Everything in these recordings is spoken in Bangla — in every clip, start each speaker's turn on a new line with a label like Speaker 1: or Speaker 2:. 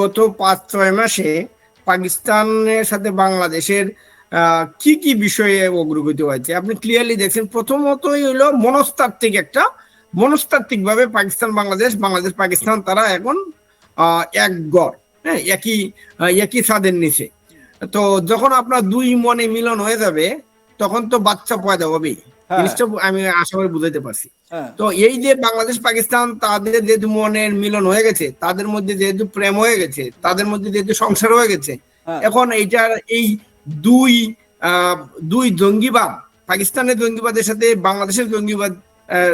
Speaker 1: গত পাঁচ, ছয় মাসে পাকিস্তানের সাথে বাংলাদেশের কি কি বিষয়ে অগ্রগতি হয়েছে? আপনি ক্লিয়ারলি দেখছেন, প্রথমতই হলো মনস্তাত্ত্বিক একটা মনস্তাত্ত্বিক ভাবে পাকিস্তান, বাংলাদেশ বাংলাদেশ, পাকিস্তান, তারা এখন এক গড় হ্যাঁ একই একই ছাদের নিচে। তো যখন আপনার দুই মনে মিলন হয়ে যাবে, তখন তো বাচ্চা পয়দা হবেই। জিনিসটা আমি আশা করি বুঝাইতে পারছি।
Speaker 2: হ্যাঁ।
Speaker 1: তো এই যে বাংলাদেশ পাকিস্তান তাদের যেহেতু মনের মিলন হয়ে গেছে তাদের মধ্যে যেহেতু প্রেম হয়ে গেছে তাদের মধ্যে যেহেতু সংসার হয়ে গেছে
Speaker 2: হ্যাঁ।
Speaker 1: এখন এইটার এই দুই দুই জঙ্গিবাদ পাকিস্তানের জঙ্গিবাদের সাথে বাংলাদেশের জঙ্গিবাদ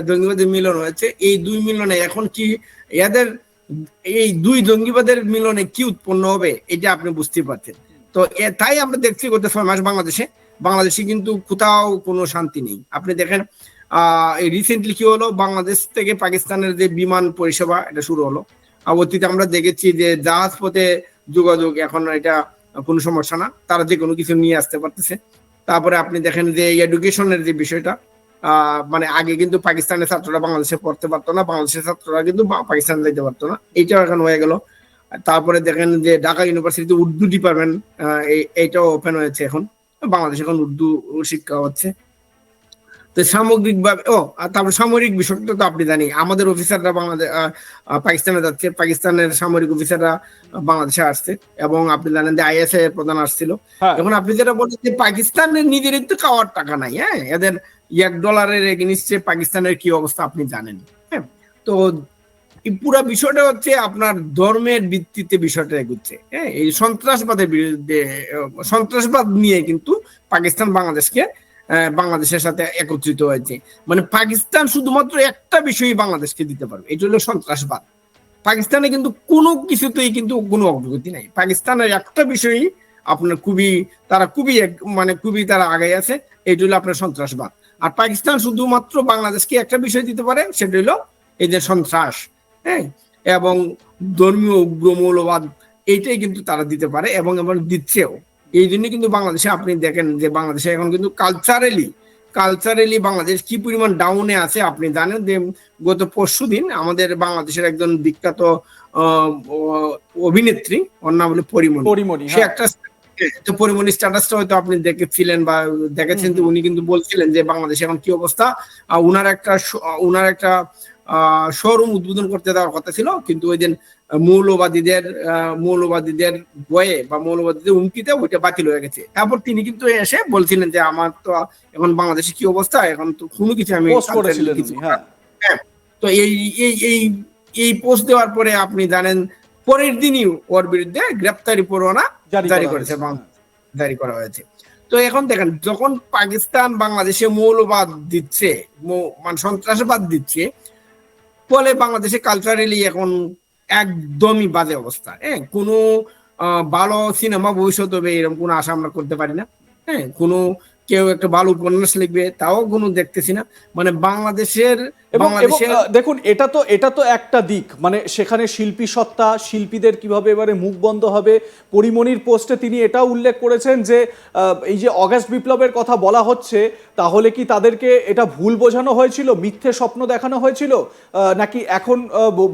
Speaker 1: জঙ্গিবাদের মিলন হয়েছে এই দুই মিলনে এখন কি এদের এই দুই জঙ্গিবাদের মিলনে কি উৎপন্ন হবে এটা আপনি বুঝতে পারছেন। তো তাই আমরা দেখছি গত ছয় মাস বাংলাদেশে বাংলাদেশে কিন্তু কোথাও কোনো শান্তি নেই। আপনি দেখেন রিসেন্টলি কি হলো? বাংলাদেশ থেকে পাকিস্তানের যে বিমান পরিষেবা, এটা শুরু হলো। অতীতে আমরা দেখেছি যে জাহাজ পথে যোগাযোগ এখন এটা কোনো সমস্যা না। তারা যে কোনো কিছু নিয়ে আসতে পারতেছে। তারপরে আপনি দেখেন যে এডুকেশনের যে বিষয়টা মানে আগে কিন্তু পাকিস্তানের ছাত্ররা বাংলাদেশে পড়তে পারতো না। বাংলাদেশের ছাত্ররা কিন্তু পাকিস্তান যেতে পারতো না। এইটাও এখন হয়ে গেল। তারপরে দেখেন যে ঢাকা ইউনিভার্সিটিতে উর্দু ডিপার্টমেন্ট এইটাও ওপেন হয়েছে এখন। বাংলাদেশে এখন উর্দু শিক্ষা হচ্ছে। তো সামগ্রিক ভাবে ও তারপর সামরিক বিষয়টা তো আপনি জানি আমাদের অফিসাররা বাংলাদেশ পাকিস্তানে যাচ্ছে পাকিস্তানের সামরিক অফিসাররা বাংলাদেশে আসছে এবং আপনি জানেন যে আইএসআই এর প্রধান আসছিল।
Speaker 2: হ্যাঁ।
Speaker 1: এখন আপনি যেটা বলছেন যে পাকিস্তানের নিজের তো খাওয়ার টাকা নাই হ্যাঁ? এদের এক ডলারের এগেনিস্টে পাকিস্তানের কি অবস্থা আপনি জানেন হ্যাঁ? তো পুরো বিষয়টা হচ্ছে আপনার ধর্মের ভিত্তিতে বিষয়টা এগুচ্ছে। হ্যাঁ এই সন্ত্রাসবাদের বিরুদ্ধে সন্ত্রাসবাদ নিয়ে কিন্তু পাকিস্তান বাংলাদেশকে বাংলাদেশের সাথে একত্রিত হয়েছে। মানে পাকিস্তান শুধুমাত্র একটা বিষয়ই বাংলাদেশকে দিতে পারবে, এটা হলো সন্ত্রাসবাদ। পাকিস্তানে কিন্তু কোনো কিছুতেই কিন্তু কোনো অগ্রগতি নাই। পাকিস্তানের একটা বিষয়ই আপনার খুবই, তারা খুবই মানে খুবই তারা আগে আছে, এটা হলো আপনার সন্ত্রাসবাদ। আর পাকিস্তান শুধুমাত্র বাংলাদেশকে একটা বিষয় দিতে পারে, সেটা হলো এই যে সন্ত্রাস। হ্যাঁ? এবং ধর্মীয় উগ্র মৌলবাদ এইটাই কিন্তু তারা দিতে পারে এবং এবং দিচ্ছেও। এই জন্য কিন্তু বাংলাদেশে আপনি দেখেন যে বাংলাদেশে এখন কিন্তু কালচারালি কালচারালি বাংলাদেশ কি পরিমাণ ডাউনে আছে আপনি জানেন যে গত পরশু দিন আমাদের বাংলাদেশের একজন বিখ্যাত অভিনেত্রী ওর নাম হলো পরিমণি।
Speaker 2: পরিমণি
Speaker 1: সে
Speaker 2: হ্যাঁ।
Speaker 1: একটা তো পরিমণি স্ট্যাটাসটা হয়তো আপনি দেখেছিলেন বা দেখেছেন তো উনি কিন্তু বলছিলেন যে বাংলাদেশে এখন কি অবস্থা? উনার একটা উনার একটা শোরুম উদ্বোধন করতে দেওয়ার কথা ছিল কিন্তু ওই দিন মৌলবাদীদের মৌলবাদীদের বয়ে বা মৌলবাদীদের হুমকিতে ওইটা বাতিল হয়ে গেছে। তারপর তিনি কিন্তু এসে বলছিলেন যে আমার তো এখন বাংলাদেশে কি অবস্থা? এখন তো কোনো কিছু আমি
Speaker 2: উনি, হ্যাঁ।
Speaker 1: তো এই এই এই এই পোস্ট দেওয়ার পরে আপনি জানেন পরের দিনই ওর বিরুদ্ধে গ্রেপ্তারি পরোয়ানা
Speaker 2: জারি
Speaker 1: করেছে
Speaker 2: হয়েছে,
Speaker 1: বাং- জারি করা হয়েছে। তো এখন দেখেন যখন পাকিস্তান বাংলাদেশে মৌলবাদ দিচ্ছে মানে সন্ত্রাসবাদ দিচ্ছে ফলে বাংলাদেশে কালচারালি এখন একদমই বাজে অবস্থা। হ্যাঁ কোনো ভালো সিনেমা ভবিষ্যৎ হবে এরকম কোনো আশা আমরা করতে পারি না। হ্যাঁ কোনো কেউ একটা ভালো উপন্যাস লিখবে, তাও কোনো দেখতেছি না। মানে বাংলাদেশের
Speaker 2: এবং দেখুন এটা তো এটা তো একটা দিক। মানে সেখানে শিল্পী সত্তা শিল্পীদের কীভাবে এবারে মুখ বন্ধ হবে? পরিমণির পোস্টে তিনি এটাও উল্লেখ করেছেন যে এই যে অগাস্ট বিপ্লবের কথা বলা হচ্ছে তাহলে কি তাদেরকে এটা ভুল বোঝানো হয়েছিল? মিথ্যে স্বপ্ন দেখানো হয়েছিল? নাকি এখন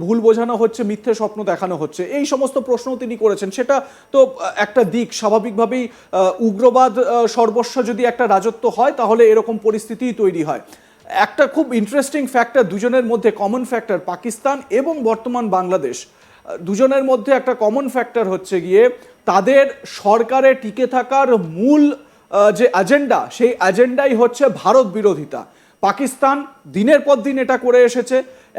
Speaker 2: ভুল বোঝানো হচ্ছে মিথ্যে স্বপ্ন দেখানো হচ্ছে? এই সমস্ত প্রশ্ন তিনি করেছেন। সেটা তো একটা দিক। স্বাভাবিকভাবেই উগ্রবাদ সর্বস্ব যদি একটা রাজত্ব হয় তাহলে এরকম পরিস্থিতিই তৈরি হয়। একটা খুব ইন্টারেস্টিং ফ্যাক্টর দুজনের মধ্যে কমন ফ্যাক্টর পাকিস্তান এবং বর্তমান বাংলাদেশ। দুজনের মধ্যে একটা কমন ফ্যাক্টর হচ্ছে গিয়ে তাদের সরকারে টিকে থাকার মূল যে এজেন্ডা সেই এজেন্ডাই হচ্ছে ভারত বিরোধিতা। পাকিস্তান দিনের পর দিন এটা করে এসেছে।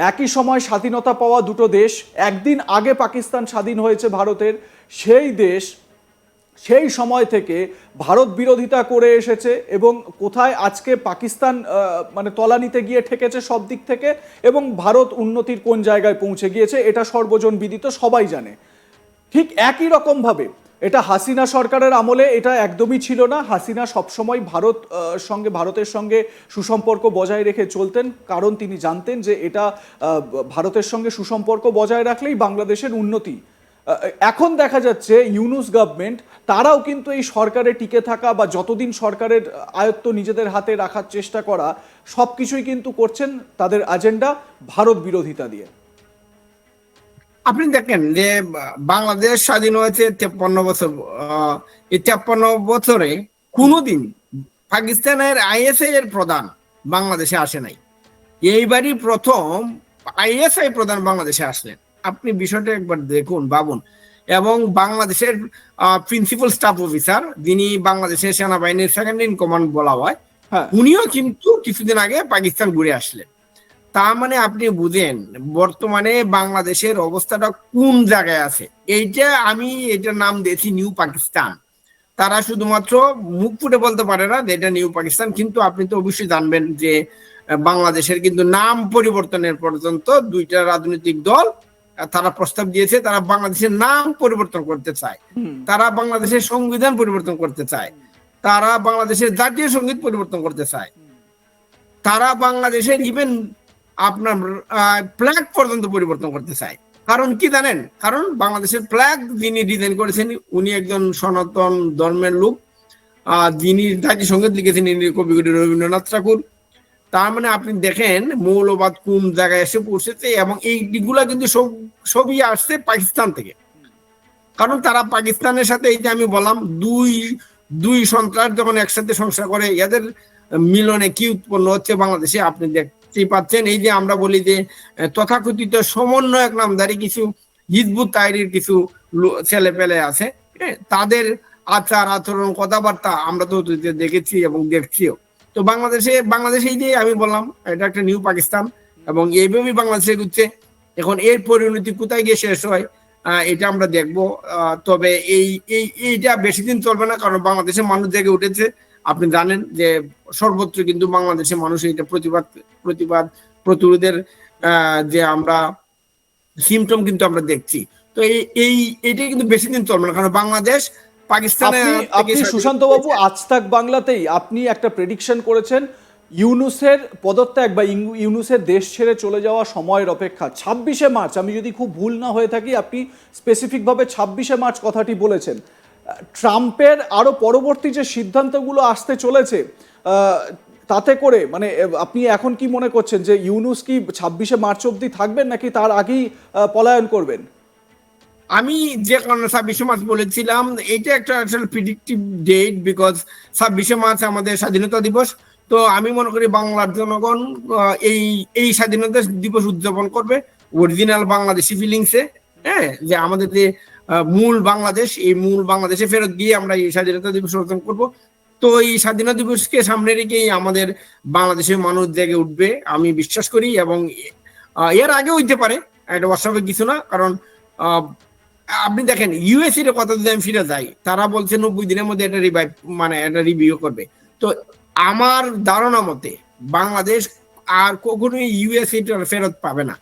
Speaker 2: একই সময় স্বাধীনতা পাওয়া দুটো দেশ, একদিন আগে পাকিস্তান স্বাধীন হয়েছে ভারতের, সেই দেশ সেই সময় থেকে ভারত বিরোধিতা করে এসেছে এবং কোথায় আজকে পাকিস্তান মানে তলানিতে গিয়ে ঠেকেছে সব দিক থেকে এবং ভারত উন্নতির কোন জায়গায় পৌঁছে গিয়েছে এটা সর্বজন বিদিত, সবাই জানে। ঠিক একই রকমভাবে এটা হাসিনা সরকারের আমলে এটা একদমই ছিল না। হাসিনা সবসময় ভারত সঙ্গে, ভারতের সঙ্গে সুসম্পর্ক বজায় রেখে চলতেন। কারণ তিনি জানতেন যে এটা ভারতের সঙ্গে সুসম্পর্ক বজায় রাখলেই বাংলাদেশের উন্নতি এখন দেখা যাচ্ছে ইউনুস গভর্নমেন্ট তারাও কিন্তু এই সরকারে টিকে থাকা বা যতদিন সরকারের আয়ত্ত নিজেদের হাতে রাখার চেষ্টা করা সব কিছুই কিন্তু করছেন তাদের এজেন্ডা ভারত বিরোধিতা দিয়ে।
Speaker 1: আপনি দেখেন যে বাংলাদেশ স্বাধীন হয়েছে তেপ্পান্ন বছর এই তেপ্পান্ন বছরে কোনোদিন পাকিস্তানের আইএসআই এর প্রধান বাংলাদেশে আসে নাই। এইবারই প্রথম আইএসআই প্রধান বাংলাদেশে আসলেন। আপনি বিষয়টা একবার দেখুন ভাবুন। এবং বাংলাদেশের প্রিন্সিপাল স্টাফ অফিসার যিনি বাংলাদেশের সেনাবাহিনীর সেকেন্ড ইন কমান্ড বলা হয়
Speaker 2: হ্যাঁ।
Speaker 1: উনিও কিন্তু কিছুদিন আগে পাকিস্তান ঘুরে আসলেন। তার মানে আপনি বুঝেন বর্তমানে বাংলাদেশের অবস্থাটা কোন জায়গায় আছে? এইটা আমি এটার নাম দিয়েছি নিউ পাকিস্তান তারা শুধুমাত্র মুখ ফুটে বলতে পারে না যে এটা নিউ পাকিস্তান কিন্তু আপনি তো অবশ্যই জানবেন যে বাংলাদেশের কিন্তু নাম পরিবর্তনের পর্যন্ত দুইটা রাজনৈতিক দল তারা প্রস্তাব দিয়েছে তারা বাংলাদেশের নাম পরিবর্তন করতে চায়। তারা বাংলাদেশের সংবিধান পরিবর্তন করতে চায়। তারা বাংলাদেশের জাতীয় সংগীত পরিবর্তন করতে চায়। তারা বাংলাদেশের ইভেন আপনার ফ্ল্যাগ পর্যন্ত পরিবর্তন করতে চায়। কারণ কি জানেন? কারণ বাংলাদেশের ফ্ল্যাগ যিনি ডিজাইন করেছেন উনি একজন সনাতন ধর্মের লোক। আহ, যিনি জাতীয় সংগীত লিখেছেন কবিগুরু রবীন্দ্রনাথ ঠাকুর। তার মানে আপনি দেখেন মৌলবাদ কোন জায়গায় এসে পৌঁছেছে এবং এইগুলা কিন্তু সব, সবই আসছে পাকিস্তান থেকে। কারণ তারা পাকিস্তানের সাথে এই যে আমি বললাম, দুই দুই সন্ত্রাস যখন একসাথে সংসার করে, এদের মিলনে কি উৎপন্ন হচ্ছে বাংলাদেশে আপনি দেখতেই পাচ্ছেন। এই যে আমরা বলি যে তথাকথিত সমন্বয়ক নামধারী কিছু হিজবুত তাইরির কিছু ছেলে পেলে আছে তাদের আচার আচরণ কথাবার্তা আমরা তো দেখেছি এবং দেখছিও। তো বাংলাদেশে বাংলাদেশে এই যে আমি বললাম, এটা একটা নিউ পাকিস্তান এবং এইভাবেই বাংলাদেশে ঘুরছে এখন এর পরিণতি কোথায় গিয়ে শেষ হয় এটা আমরা দেখব। তবে এই এই, এইটা বেশি দিন চলবে না, কারণ বাংলাদেশের মানুষ জেগে উঠেছে। আপনি জানেন যে সর্বত্র কিন্তু বাংলাদেশের মানুষ এটা প্রতিবাদ প্রতিবাদ, প্রতিরোধের যে আমরা সিমটম কিন্তু আমরা দেখছি। তো এই এই এইটা কিন্তু বেশি দিন চলবে না, কারণ বাংলাদেশ পাকিস্তানের
Speaker 2: আপনি সুশান্ত বাবু আজ তাক বাংলাতেই আপনি একটা প্রেডিকশন করেছেন ইউনুসের পদত্যাগ বা ইউনুসের দেশ ছেড়ে চলে যাওয়া সময়ের অপেক্ষা। ছাব্বিশে মার্চ আমি যদি খুব ভুল না হয়ে থাকি আপনি স্পেসিফিকভাবে ছাব্বিশে মার্চ কথাটি বলেছেন। ট্রাম্পের আরও পরবর্তী যে সিদ্ধান্তগুলো আসতে চলেছে আহ, তাতে করে মানে আপনি এখন কি মনে করছেন যে ইউনুস কি ছাব্বিশে মার্চ অবধি থাকবেন নাকি তার আগেই পলায়ন করবেন?
Speaker 1: আমি যে কারণে ছাব্বিশে মার্চ বলেছিলাম, এটা একটা আসলে প্রিডিক্টিভ ডেট বিকজ ছাব্বিশে মার্চ আমাদের স্বাধীনতা দিবস। তো আমি মনে করি বাংলার জনগণ এই এই স্বাধীনতা দিবস উদযাপন করবে অরিজিনাল বাংলাদেশি ফিলিংসে হ্যাঁ? যে আমাদের যে মূল বাংলাদেশ, এই মূল বাংলাদেশে ফেরত গিয়ে আমরা এই স্বাধীনতা দিবস অর্জন করব। তো এই স্বাধীনতা দিবসকে সামনে রেখেই আমাদের বাংলাদেশের মানুষ জেগে উঠবে, আমি বিশ্বাস করি এবং এর আগে হইতে পারে, এটা অস্বাভাবিক কিছু না, কারণ আপনি দেখেন ইউএসএ যদি আমি ফিরে যাই, তারা বলছে নব্বই দিনের মধ্যে এটা রিভাইভ মানে এটা রিভিউ করবে। তো আমার ধারণা মতে বাংলাদেশ আর কখনোই ইউএসএ ফেরত পাবে না।